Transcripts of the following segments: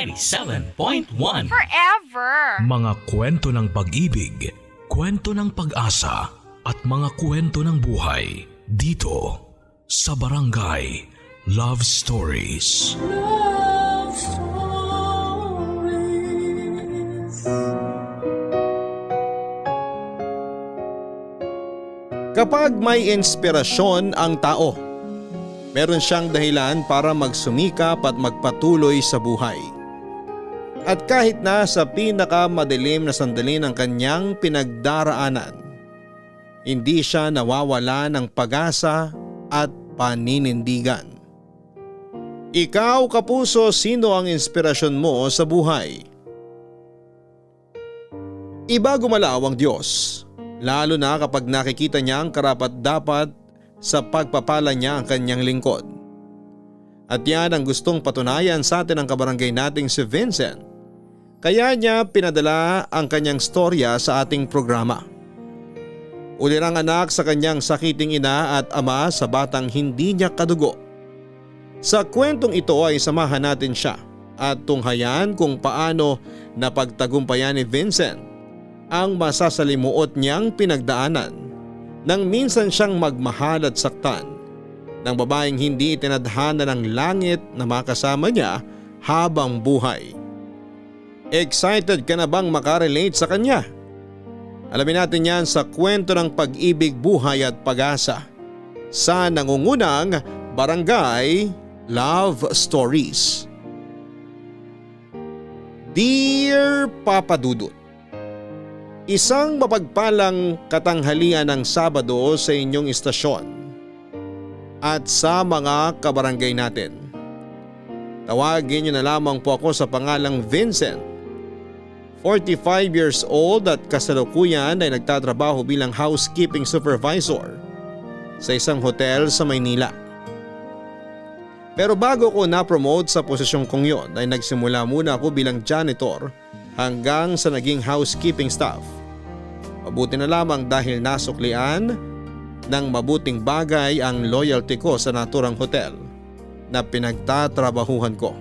97.1 Forever! Mga kwento ng pag-ibig, kwento ng pag-asa at mga kwento ng buhay dito sa Barangay Love Stories. Love Stories. Kapag may inspirasyon ang tao, meron siyang dahilan para magsumikap at magpatuloy sa buhay. At kahit na sa pinakamadilim na sandali ng kanyang pinagdaraanan, hindi siya nawawala ng pag-asa at paninindigan. Ikaw kapuso, sino ang inspirasyon mo sa buhay? Iba gumalaw ang Diyos, lalo na kapag nakikita niya ang karapat dapat sa pagpapala niya ang kanyang lingkod. At yan ang gustong patunayan sa atin ng kabarangay nating si Vincent. Kaya niya pinadala ang kanyang storya sa ating programa. Ulirang anak sa kanyang sakiting ina at ama sa batang hindi niya kadugo. Sa kwentong ito ay samahan natin siya at tunghayan kung paano napagtagumpayan ni Vincent ang masasalimuot niyang pinagdaanan nang minsan siyang magmahal at saktan ng babaeng hindi itinadhana ng langit na makasama niya habang buhay. Excited ka na bang makarelate sa kanya? Alamin natin yan sa kwento ng pag-ibig, buhay at pag-asa sa nangungunang Barangay Love Stories. Dear Papa Dudut, Isang mapagpalang katanghalian ng Sabado sa inyong istasyon at sa mga kabarangay natin. Tawagin niyo na lamang po ako sa pangalang Vincent. 45 years old at kasalukuyan ay nagtatrabaho bilang housekeeping supervisor sa isang hotel sa Maynila. Pero bago ko na-promote sa posisyon kong yon ay nagsimula muna ako bilang janitor hanggang sa naging housekeeping staff. Mabuti na lamang dahil nasuklian ng mabuting bagay ang loyalty ko sa naturang hotel na pinagtatrabahuhan ko.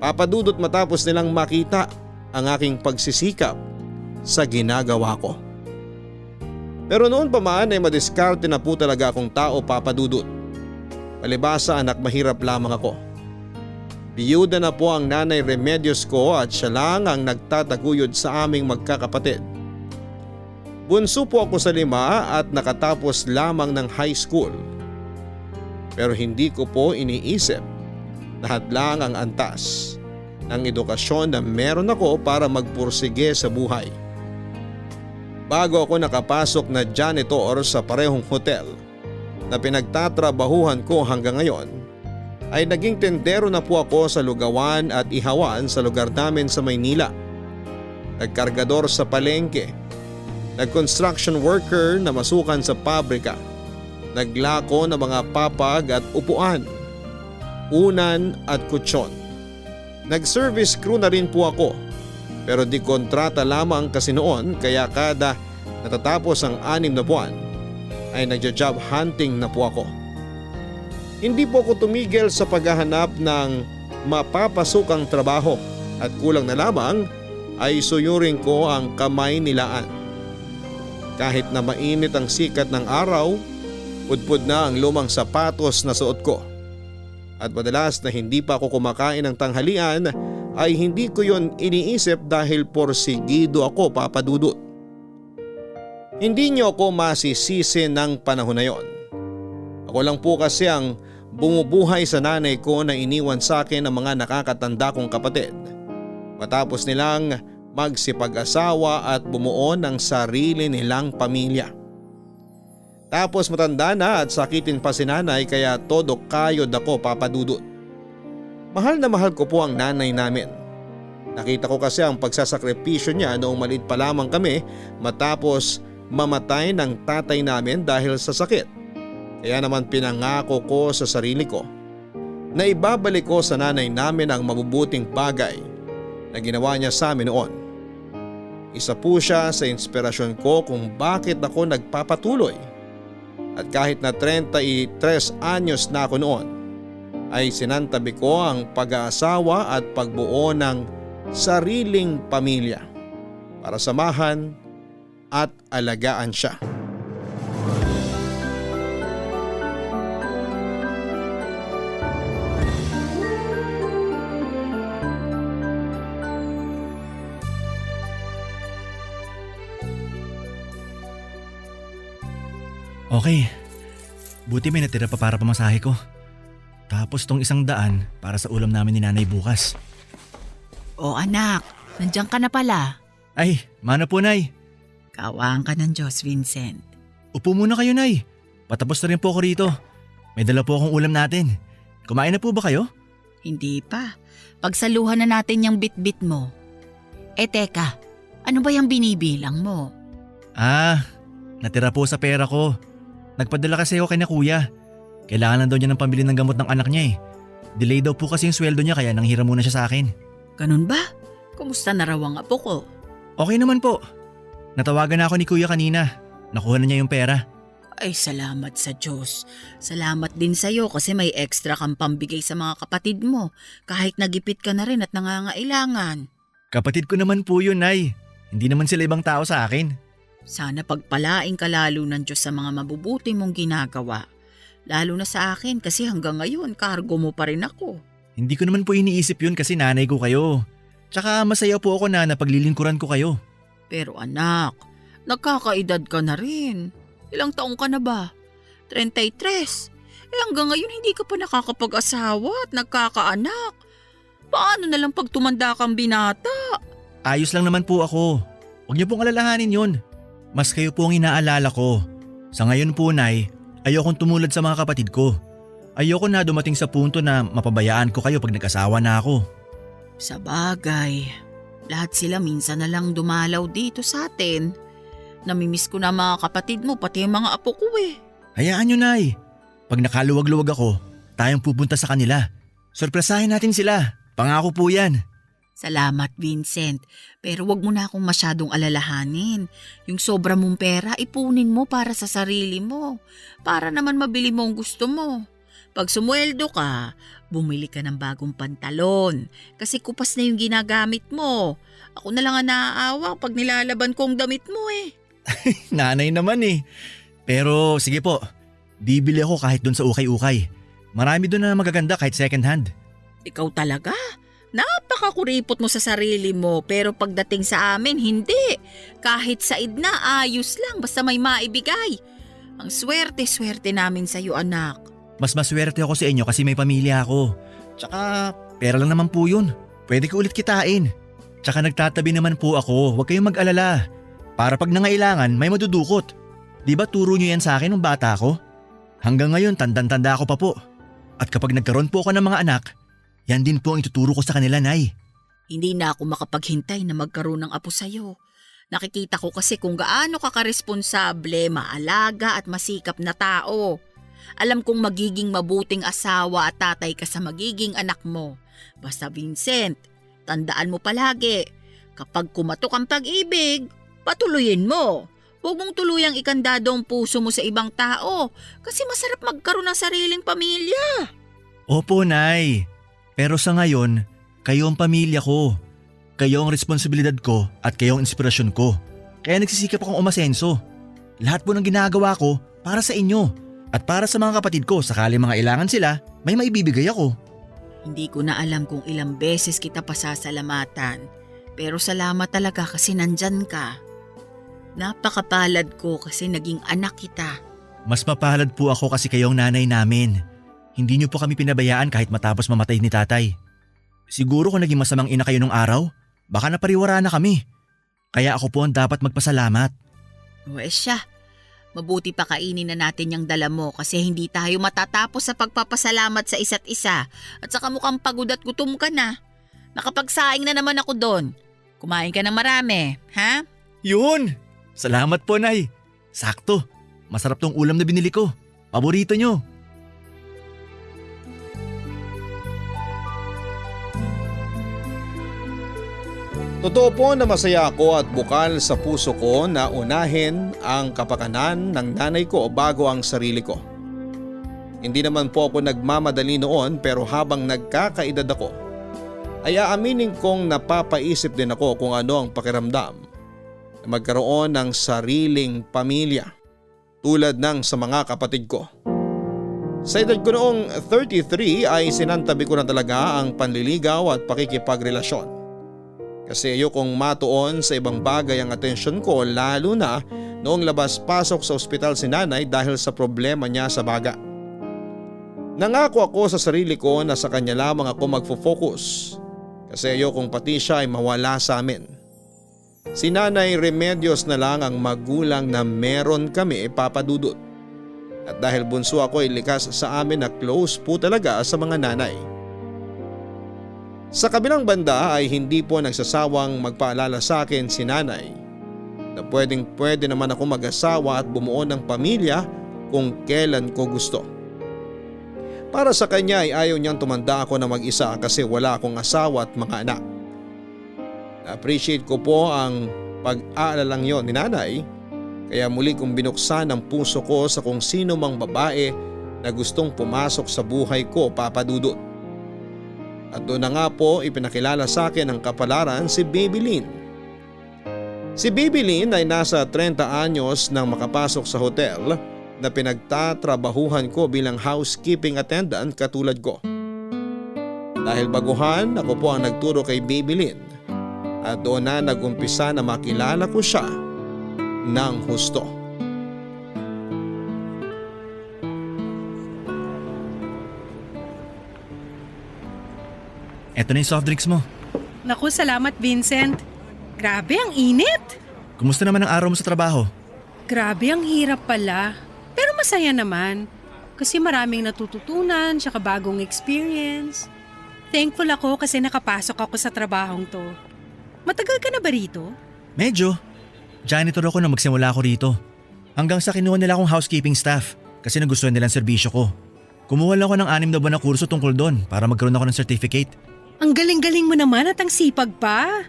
Papadudot matapos nilang makita ang aking pagsisikap sa ginagawa ko. Pero noon pa man ay madiskarte na po talaga akong tao papadudot. Palibasa anak mahirap lamang ako. Biyuda na po ang nanay Remedios ko at siya lang ang nagtataguyod sa aming magkakapatid. Bunso po ako sa lima at nakatapos lamang ng high school. Pero hindi ko po iniisip na hadlang ang antas ng edukasyon na meron ako para magpursige sa buhay. Bago ako nakapasok na janitor sa parehong hotel na pinagtatrabahuhan ko hanggang ngayon, ay naging tendero na po ako sa lugawan at ihawan sa lugar namin sa Maynila. Nagkargador sa palengke, nag-construction worker na masukan sa pabrika, naglako ng mga papag at upuan, unan at kutsyon. Nag-service crew na rin po ako pero di kontrata lamang kasi noon kaya kada natatapos ang anim na buwan ay nagja-job hunting na po ako. Hindi po ako tumigil sa paghahanap ng mapapasukang trabaho at kulang na lamang ay suyurin ko ang kamay nilaan. Kahit na mainit ang sikat ng araw, pudpud na ang lumang sapatos na suot ko. At madalas na hindi pa ako kumakain ng tanghalian ay hindi ko yon iniisip dahil porsigido ako papadudot. Hindi niyo ako masisisi ng panahon na yon. Ako lang po kasi ang bumubuhay sa nanay ko na iniwan sa akin ng mga nakakatanda kong kapatid. Matapos nilang magsipag-asawa at bumuo ng sarili nilang pamilya. Tapos matanda na at sakitin pa si nanay kaya todo kayod ako papadudot. Mahal na mahal ko po ang nanay namin. Nakita ko kasi ang pagsasakripisyo niya noong maliit pa lamang kami matapos mamatay ng tatay namin dahil sa sakit. Kaya naman pinangako ko sa sarili ko na ibabalik ko sa nanay namin ang mabubuting bagay na ginawa niya sa amin noon. Isa po siya sa inspirasyon ko kung bakit ako nagpapatuloy. At kahit na 33 anyos na ako noon, ay sinantabi ko ang pag-aasawa at pagbuo ng sariling pamilya para samahan at alagaan siya. Okay. Buti may natira pa para pamasahe ko. Tapos tong isang daan para sa ulam namin ni nanay bukas. O anak, nandiyan ka na pala. Ay, mana po nay. Kawaan ka ng Diyos, Vincent. Upo muna kayo nay. Patapos na rin po ako rito. May dala po akong ulam natin. Kumain na po ba kayo? Hindi pa. Pagsaluhan na natin yung bit-bit mo. Eh teka, ano ba yung binibilang mo? Ah, natira po sa pera ko. Nagpadala kasi ako kay na kuya. Kailangan lang daw niya ng pambili ng gamot ng anak niya eh. Delay daw po kasi yung sweldo niya kaya nanghiram muna siya sa akin. Ganun ba? Kumusta na raw ang apo ko? Okay naman po. Natawagan na ako ni kuya kanina. Nakuha na niya yung pera. Ay, salamat sa Diyos. Salamat din sa'yo kasi may extra kang pambigay sa mga kapatid mo kahit nagipit ka na rin at nangangailangan. Kapatid ko naman po yun, Nay. Hindi naman sila ibang tao sa akin. Sana pagpalain ka lalo ng Diyos sa mga mabubuti mong ginagawa. Lalo na sa akin kasi hanggang ngayon kargo mo pa rin ako. Hindi ko naman po iniisip yun kasi nanay ko kayo. Tsaka masaya po ako na napaglilingkuran ko kayo. Pero anak, nagkakaedad ka na rin. Ilang taong ka na ba? 33. Eh hanggang ngayon hindi ka pa nakakapag-asawa at nagkakaanak. Paano na lang pag tumanda kang binata? Ayos lang naman po ako. Huwag niyo pong alalahanin yun. Mas kayo po ang inaalala ko. Sa ngayon po, Nay, ayokong tumulad sa mga kapatid ko. Ayoko na dumating sa punto na mapabayaan ko kayo pag nag-asawa na ako. Sa bagay, lahat sila minsan na lang dumalaw dito sa atin. Namimiss ko na mga kapatid mo pati ang mga apo ko eh. Hayaan niyo, Nay. Pag nakaluwag-luwag ako, tayong pupunta sa kanila. Sorpresahin natin sila. Pangako po yan. Salamat Vincent, pero wag mo na akong masyadong alalahanin. Yung sobra mong pera, ipunin mo para sa sarili mo. Para naman mabili mo ang gusto mo. Pag sumweldo ka, bumili ka ng bagong pantalon. Kasi kupas na yung ginagamit mo. Ako na lang ang naaawa pag nilalaban ko ang damit mo eh. Nanay naman eh. Pero sige po, bibili ako kahit dun sa ukay-ukay. Marami dun na magaganda kahit second hand. Ikaw talaga? Napakakuripot mo sa sarili mo pero pagdating sa amin, hindi. Kahit sa idna, ayos lang basta may maibigay. Ang swerte-swerte namin sa iyo anak. Mas maswerte ako sa inyo kasi may pamilya ako. Tsaka pera lang naman po yun. Pwede ko ulit kitain. Tsaka nagtatabi naman po ako, huwag kayong mag-alala. Para pag nangailangan, may madudukot. Di ba turo nyo yan sa akin nung bata ako? Hanggang ngayon, tandang-tanda ako pa po. At kapag nagkaroon po ako ng mga anak, yan din po ang ituturo ko sa kanila, Nay. Hindi na ako makapaghintay na magkaroon ng apo sa'yo. Nakikita ko kasi kung gaano ka karesponsable, maalaga at masikap na tao. Alam kong magiging mabuting asawa at tatay ka sa magiging anak mo. Basta Vincent, tandaan mo palagi, kapag kumatok ang pag-ibig, patuloyin mo. Huwag mong tuluyang ikandado ang puso mo sa ibang tao kasi masarap magkaroon ng sariling pamilya. Opo, Nay. Pero sa ngayon, kayo ang pamilya ko. Kayo ang responsibilidad ko at kayo ang inspirasyon ko. Kaya nagsisikap akong umasenso. Lahat po ng ginagawa ko para sa inyo. At para sa mga kapatid ko sakali mga ilangan sila, may maibibigay ako. Hindi ko na alam kung ilang beses kita pasasalamatan. Pero salamat talaga kasi nandyan ka. Napakapalad ko kasi naging anak kita. Mas mapalad po ako kasi kayo ang nanay namin. Hindi niyo po kami pinabayaan kahit matapos mamatay ni tatay. Siguro kung naging masamang ina kayo nung araw, baka napariwara na kami. Kaya ako po ang dapat magpasalamat. Eh siya, mabuti pa kainin na natin yung dala mo kasi hindi tayo matatapos sa pagpapasalamat sa isa't isa. At saka mukhang pagod at gutom ka na. Nakapagsaing na naman ako doon. Kumain ka ng marami, ha? Yun! Salamat po, Nay. Sakto. Masarap tong ulam na binili ko. Paborito nyo. Totoo po na masaya ako at bukal sa puso ko na unahin ang kapakanan ng nanay ko bago ang sarili ko. Hindi naman po ako nagmamadali noon pero habang nagkakaedad ako ay aaminin kong napapaisip din ako kung ano ang pakiramdam na magkaroon ng sariling pamilya tulad ng sa mga kapatid ko. Sa edad ko noong 33 ay sinantabi ko na talaga ang panliligaw at pakikipagrelasyon. Kasi ayokong matuon sa ibang bagay ang atensyon ko lalo na noong labas-pasok sa ospital si nanay dahil sa problema niya sa baga. Nangako ako sa sarili ko na sa kanya lamang ako magfo-focus kasi ayokong pati siya ay mawala sa amin. Si Nanay Remedios na lang ang magulang na meron kami papadudot. At dahil bunso ako ay likas sa amin na close po talaga sa mga nanay. Sa kabilang banda ay hindi po nagsasawang magpaalala sa akin si nanay na pwedeng pwede naman ako mag-asawa at bumuo ng pamilya kung kailan ko gusto. Para sa kanya ay ayaw niyang tumanda ako na mag-isa kasi wala akong asawa at mga anak. Na-appreciate ko po ang pag-aalalang yon ni nanay kaya muli kong binuksan ang puso ko sa kung sino mang babae na gustong pumasok sa buhay ko papadudot. At doon na nga po ipinakilala sa akin ang kapalaran si Baby Lynn. Si Baby Lynn ay nasa 30 anyos nang makapasok sa hotel na pinagtatrabahuhan ko bilang housekeeping attendant katulad ko. Dahil baguhan, ako po ang nagturo kay Baby Lynn at doon na nagumpisa na makilala ko siya ng husto. Eto na yung soft drinks mo. Naku, salamat Vincent. Grabe, ang init. Kumusta naman ang araw mo sa trabaho? Grabe, ang hirap pala. Pero masaya naman. Kasi maraming natututunan, tsaka bagong experience. Thankful ako kasi nakapasok ako sa trabahong to. Matagal ka na ba rito? Medyo. Janitor ako na magsimula ako rito. Hanggang sa kinuha nila akong housekeeping staff kasi nagustuhan nilang serbisyo ko. Kumuha lang ako ng anim na buwan na kurso tungkol doon para magkaroon ako ng certificate. Ang galing-galing mo naman at ang sipag pa.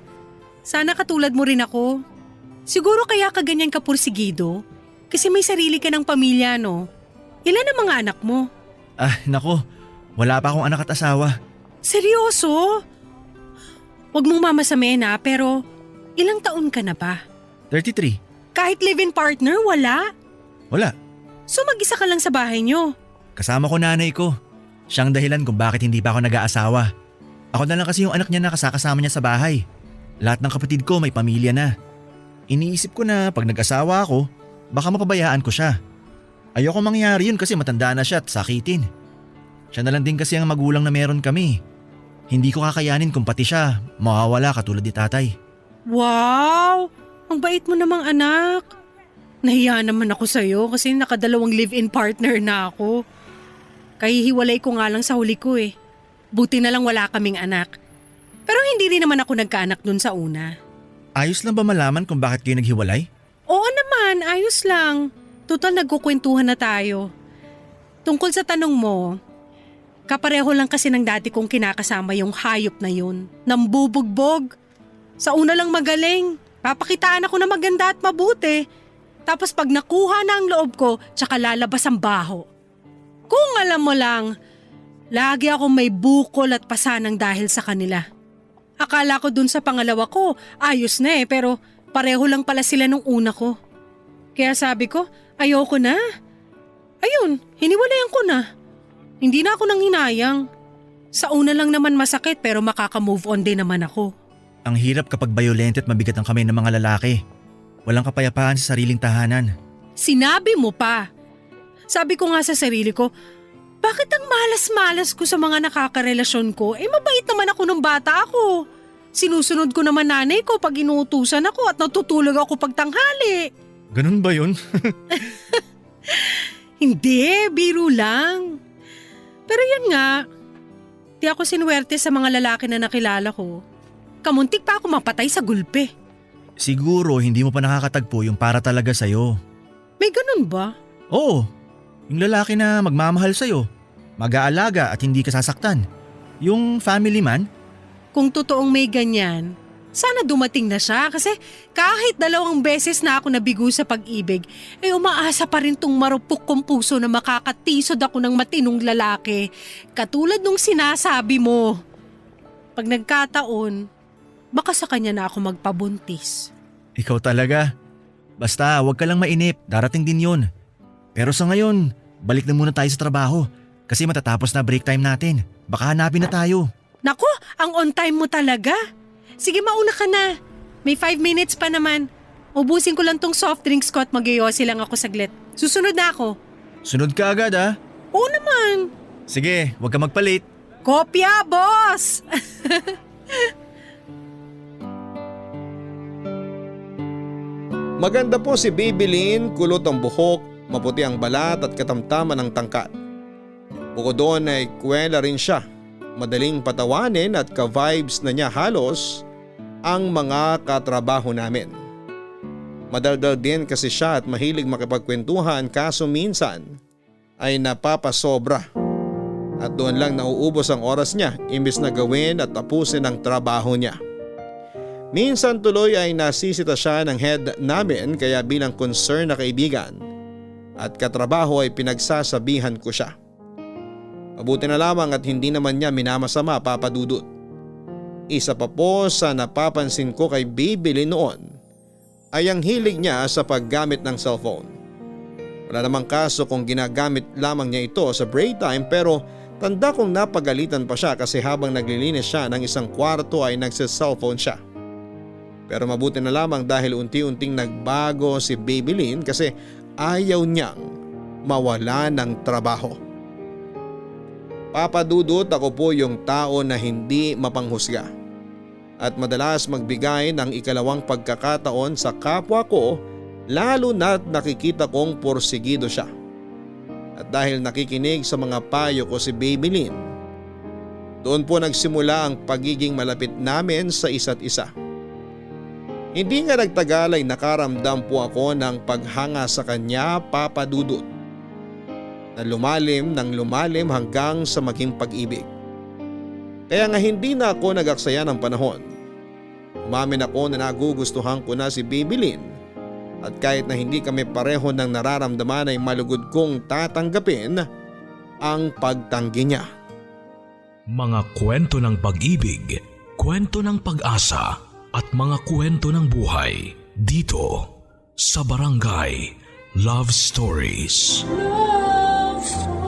Sana katulad mo rin ako. Siguro kaya ka ganyan ka pursigido. Kasi may sarili ka ng pamilya, no? Ilan ang mga anak mo? Ah, nako. Wala pa akong anak at asawa. Seryoso? Huwag mong mamasamin ha, pero ilang taon ka na ba? 33. Kahit live-in partner, wala. Wala. So mag-isa ka lang sa bahay nyo. Kasama ko nanay ko. Siyang dahilan kung bakit hindi pa ako nag-aasawa. Ako na lang kasi yung anak niya na kasakasama niya sa bahay. Lahat ng kapatid ko may pamilya na. Iniisip ko na pag nag-asawa ako, baka mapabayaan ko siya. Ayoko mangyari yun kasi matanda na siya at sakitin. Siya na lang din kasi ang magulang na meron kami. Hindi ko kakayanin kung pati siya mawawala katulad ni tatay. Wow! Ang bait mo namang anak. Nahiya naman ako sa'yo kasi nakadalawang live-in partner na ako. Kahihiwalay ko nga lang sa huli ko eh. Buti na lang wala kaming anak. Pero hindi rin naman ako nagkaanak dun sa una. Ayos lang ba malaman kung bakit kayo naghiwalay? Oo naman, ayos lang. Total nagkukwentuhan na tayo. Tungkol sa tanong mo, kapareho lang kasi ng dati kong kinakasama yung hayop na yun. Nambubugbog. Sa una lang magaling. Papakitaan ako na maganda at mabuti. Tapos pag nakuha na ang loob ko, tsaka lalabas ang baho. Kung alam mo lang, lagi ako may bukol at pasanang dahil sa kanila. Akala ko dun sa pangalawa ko, ayos na eh, pero pareho lang pala sila nung una ko. Kaya sabi ko, ayoko na. Ayun, hiniwalayan ko na. Hindi na ako nang hinayang. Sa una lang naman masakit pero makaka-move on din naman ako. Ang hirap kapag violent at mabigat ang kamay ng mga lalaki. Walang kapayapaan sa sariling tahanan. Sinabi mo pa. Sabi ko nga sa sarili ko, bakit ang malas-malas ko sa mga nakakarelasyon ko? Eh mabait naman ako nung bata ako. Sinusunod ko naman nanay ko pag inuutusan ako at natutulog ako pag tanghali. Ganun ba yun? Hindi, biro lang. Pero yun nga, di ako sinuwerte sa mga lalaki na nakilala ko. Kamuntik pa ako mapatay sa gulpe. Siguro hindi mo pa nakakatagpo yung para talaga sa'yo. May ganun ba? Oo, yung lalaki na magmamahal sa'yo, mag-aalaga at hindi ka sasaktan. Yung family man, Kung totoong may ganyan, Sana dumating na siya kasi kahit dalawang beses na ako nabigo sa pag-ibig, eh umaasa pa rin tong marupok kong puso na makakatisod ako ng matinong lalaki. Katulad nung sinasabi mo. Pag nagkataon, baka sa kanya na ako magpabuntis. Ikaw talaga. Basta, huwag ka lang mainip. Darating din yun. Pero sa ngayon, balik na muna tayo sa trabaho. Kasi matatapos na break time natin. Baka hanapin na tayo. Nako, ang on time mo talaga. Sige, mauna ka na. May five minutes pa naman. Ubusin ko lang tong soft drinks ko at magyoyosi lang ako saglit. Susunod na ako. Sunod ka agad ah. Oo naman. Sige, huwag ka magpalit. Kopya, boss! Maganda po si Babylin, kulot ang buhok, maputi ang balat at katamtaman ng tangkad. Bukod doon ay kwela rin siya. Madaling patawanin at ka-vibes na niya halos ang mga katrabaho namin. Madaldal din kasi siya at mahilig makipagkwentuhan kaso minsan ay napapasobra. At doon lang nauubos ang oras niya imbis na gawin at tapusin ang trabaho niya. Minsan tuloy ay nasisita siya ng head namin kaya bilang concern na kaibigan at katrabaho ay pinagsasabihan ko siya. Mabuti na lamang at hindi naman niya minamasama papadudot. Isa pa po sa napapansin ko kay Bibili noon ay ang hilig niya sa paggamit ng cellphone. Wala namang kaso kung ginagamit lamang niya ito sa break time pero tanda kong napagalitan pa siya kasi habang naglilinis siya ng isang kwarto ay nagsa-cellphone siya. Pero mabuti na lamang dahil unti-unting nagbago si Babylin kasi ayaw niyang mawala ng trabaho. Papadudot ako po yung tao na hindi mapanghusga at madalas magbigay ng ikalawang pagkakataon sa kapwa ko lalo na't nakikita kong porsigido siya. At dahil nakikinig sa mga payo ko si Babylin, doon po nagsimula ang pagiging malapit namin sa isa't isa. Hindi nga nagtagal ay nakaramdam po ako ng paghanga sa kanya papadudot na lumalim ng lumalim hanggang sa maging pag-ibig. Kaya nga hindi na ako nagaksaya ng panahon. Umamin ako na nagugustuhan ko na si Babylin at kahit na hindi kami pareho ng nararamdaman ay malugod kong tatanggapin ang pagtanggi niya. Mga kwento ng pag-ibig, kwento ng pag-asa at mga kwento ng buhay dito sa Barangay Love Stories. Love Stories.